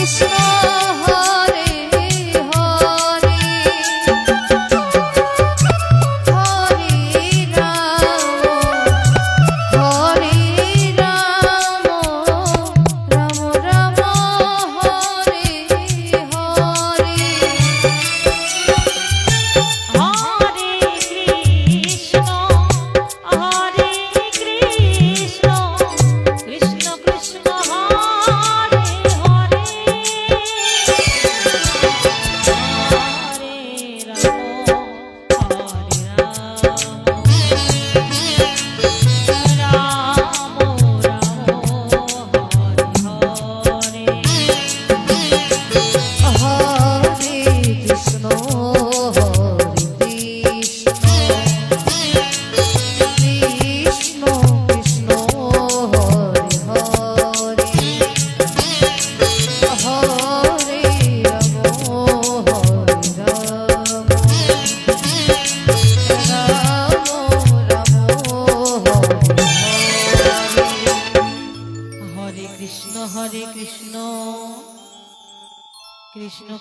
Krishna.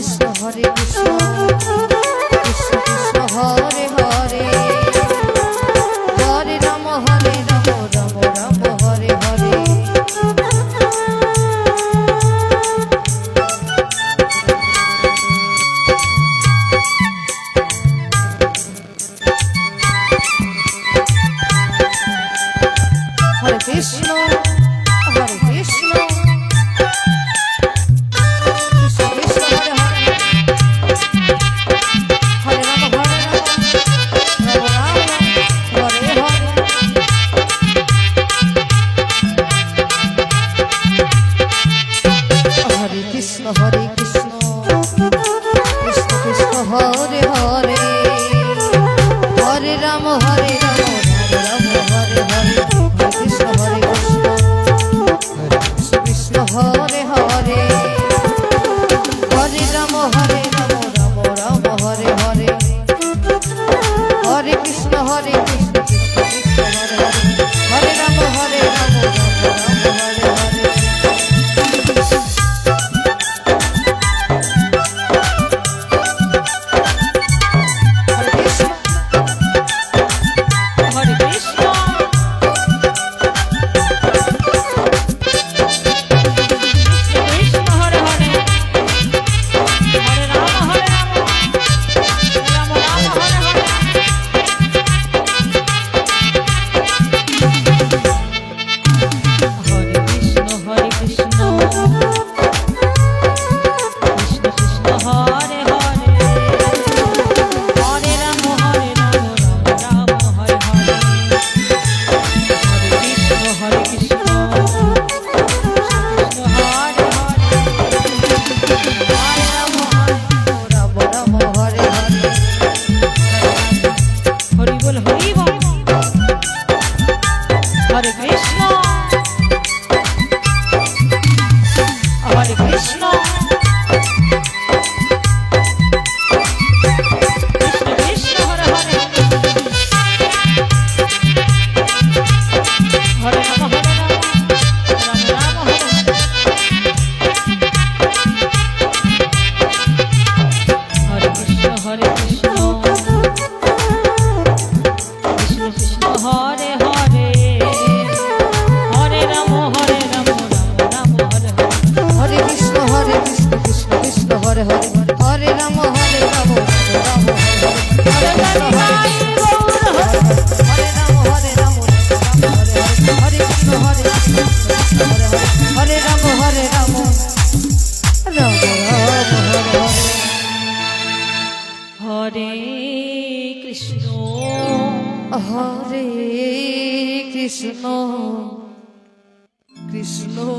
Krishna Hare Krishna Hare Krishna Hare Krishna. Hare Krishna.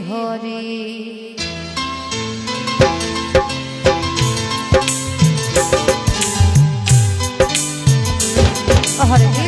Hare Hare